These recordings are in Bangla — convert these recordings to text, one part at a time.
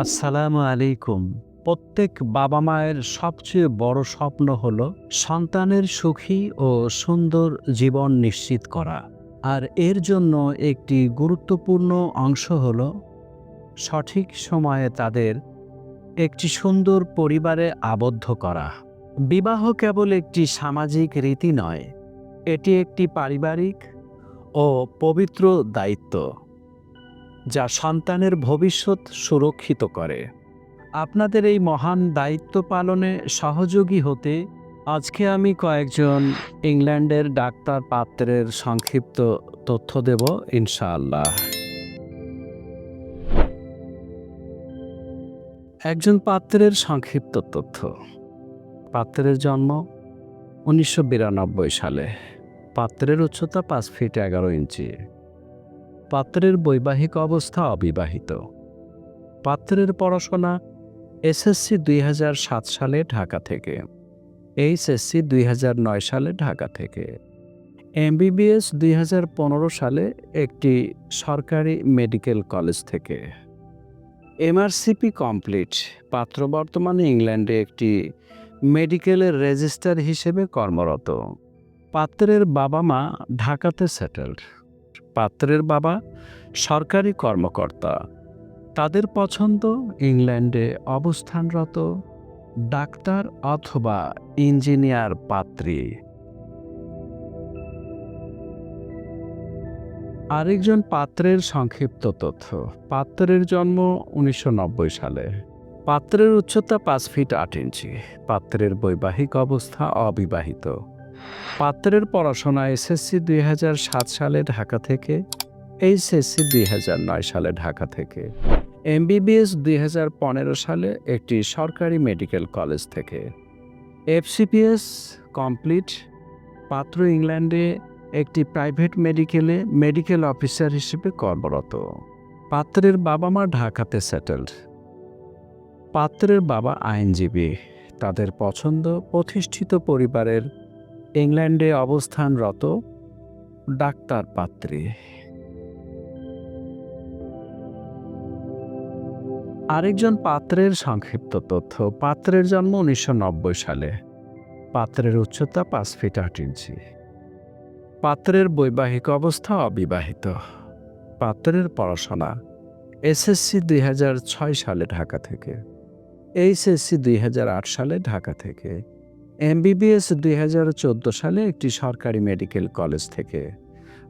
আসসালামু আলাইকুম। প্রত্যেক বাবা মায়ের সবচেয়ে বড় স্বপ্ন হল সন্তানের সুখী ও সুন্দর জীবন নিশ্চিত করা। আর এর জন্য একটি গুরুত্বপূর্ণ অংশ হল সঠিক সময়ে তাদের একটি সুন্দর পরিবারে আবদ্ধ করা। বিবাহ কেবল একটি সামাজিক রীতি নয়, এটি একটি পারিবারিক ও পবিত্র দায়িত্ব। যা সন্তানের ভবিষ্যৎ সুরক্ষিত করে। আপনাদের এই মহান দায়িত্ব পালনে সহযোগী হতে আজকে আমি কয়েকজন ইংল্যান্ডের ডাক্তার পাত্রের সংক্ষিপ্ত তথ্য দেব, ইনশাআল্লাহ। একজন পাত্রের সংক্ষিপ্ত তথ্য। পাত্রের জন্ম উনিশশো বিরানব্বই সালে। পাত্রের উচ্চতা পাঁচ ফিট এগারো ইঞ্চি। পাত্রের বৈবাহিক অবস্থা অবিবাহিত। পাত্রের পড়াশোনা এসএসসি দুই হাজার সাত সালে ঢাকা থেকে, এইচএসসি দুই হাজার নয় সালে ঢাকা থেকে। এমবিবিএস দুই হাজার পনেরো সালে একটি সরকারি মেডিকেল কলেজ থেকে। এমআরসিপি কমপ্লিট, পাত্র বর্তমানে ইংল্যান্ডে একটি মেডিকেলের রেজিস্টার হিসেবে কর্মরত। পাত্রের বাবা মা ঢাকাতে সেটেলড। পাত্রের বাবা, সরকারি কর্মকর্তা। তাদের পছন্দ ইংল্যান্ডে অবস্থানরত ডাক্তার অথবা ইঞ্জিনিয়ার পাত্রী। আরেকজন পাত্রের সংক্ষিপ্ত তথ্য। পাত্রের জন্ম উনিশশো নব্বই সালে। পাত্রের উচ্চতা পাঁচ ফিট আট ইঞ্চি। পাত্রের বৈবাহিক অবস্থা অবিবাহিত। পাত্রের পড়াশোনা এসএসসি দুই হাজার সাত সালে ঢাকা থেকে এইচএসসি দুই নয় সালে ঢাকা থেকে এমবিবিএস দুই হাজার পনেরো সালে একটি সরকারি মেডিকেল কলেজ থেকে এফসিপিএস কমপ্লিট, পাত্র ইংল্যান্ডে একটি প্রাইভেট মেডিকেলে মেডিকেল অফিসার হিসেবে কর্মরত। পাত্রের বাবা মা ঢাকাতে সেটেলড। পাত্রের বাবা আইনজীবী। তাদের পছন্দ প্রতিষ্ঠিত পরিবারের ইংল্যান্ডে অবস্থানরত ডাক্তার পাত্রী। আরেকজন পাত্রের সংক্ষিপ্ত তথ্য। পাত্রের জন্ম উনিশশো নব্বই সালে। পাত্রের উচ্চতা পাঁচ ফিট আট ইঞ্চি। পাত্রের বৈবাহিক অবস্থা অবিবাহিত। পাত্রের পড়াশোনা এসএসসি দুই হাজার ছয় সালে ঢাকা থেকে। এইচএসসি দুই হাজার আট সালে ঢাকা থেকে। এমবিবিএস দুই হাজার চোদ্দ সালে একটি সরকারি মেডিকেল কলেজ থেকে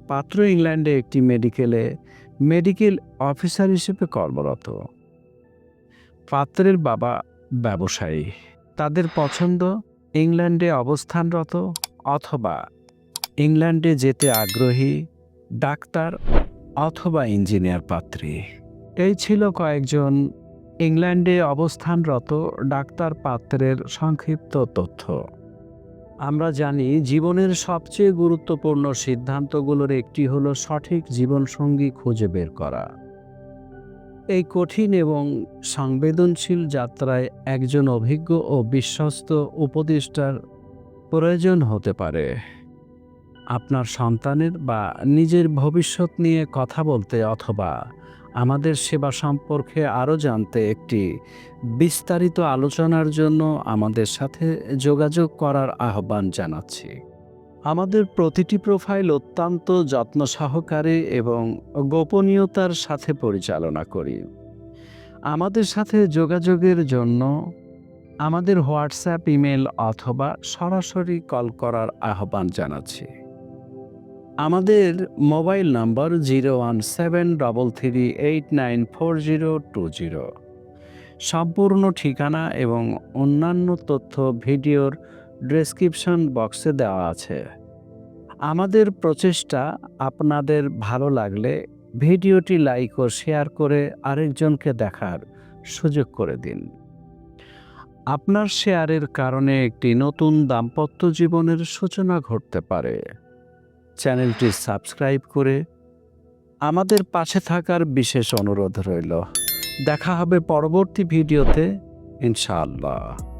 পাত্র ইংল্যান্ডে একটি মেডিকেলে মেডিকেল অফিসার হিসেবে কর্মরত। পাত্রের বাবা ব্যবসায়ী। তাদের পছন্দ ইংল্যান্ডে অবস্থানরত অথবা ইংল্যান্ডে যেতে আগ্রহী ডাক্তার অথবা ইঞ্জিনিয়ার পাত্রী। এই ছিল কয়েকজন ইংল্যান্ডে অবস্থানরত ডাক্তার পাত্রের সংক্ষিপ্ত তথ্য। আমরা জানি জীবনের সবচেয়ে গুরুত্বপূর্ণ সিদ্ধান্তগুলোর একটি হলো সঠিক জীবনসঙ্গী খুঁজে বের করা। এই কঠিন এবং সংবেদনশীল যাত্রায় একজন অভিজ্ঞ ও বিশ্বস্ত উপদেষ্টার প্রয়োজন হতে পারে। আপনার সন্তানের বা নিজের ভবিষ্যৎ নিয়ে কথা বলতে অথবা আমাদের সেবা সম্পর্কে আরও জানতে একটি বিস্তারিত আলোচনার জন্য আমাদের সাথে যোগাযোগ করার আহ্বান জানাচ্ছি। আমাদের প্রতিটি প্রোফাইল অত্যন্ত যত্ন সহকারে এবং গোপনীয়তার সাথে পরিচালনা করি। আমাদের সাথে যোগাযোগের জন্য আমাদের হোয়াটসঅ্যাপ, ইমেল অথবা সরাসরি কল করার আহ্বান জানাচ্ছি। আমাদের mobile number zero one seven double three eight nine four zero two zero. সম্পূর্ণ ঠিকানা এবং অন্যান্য তথ্য ভিডিওর ডেসক্রিপশন বক্সে দেওয়া আছে। আমাদের প্রচেষ্টা আপনাদের ভালো লাগলে ভিডিওটি লাইক ও শেয়ার করে আরেকজনকে দেখার সুযোগ করে দিন। আপনার শেয়ারের কারণে একটি নতুন দাম্পত্য জীবনের সূচনা ঘটতে পারে। চ্যানেলটি সাবস্ক্রাইব করে আমাদের পাশে থাকার বিশেষ অনুরোধ রইল। দেখা হবে পরবর্তী ভিডিওতে ইনশাআল্লাহ।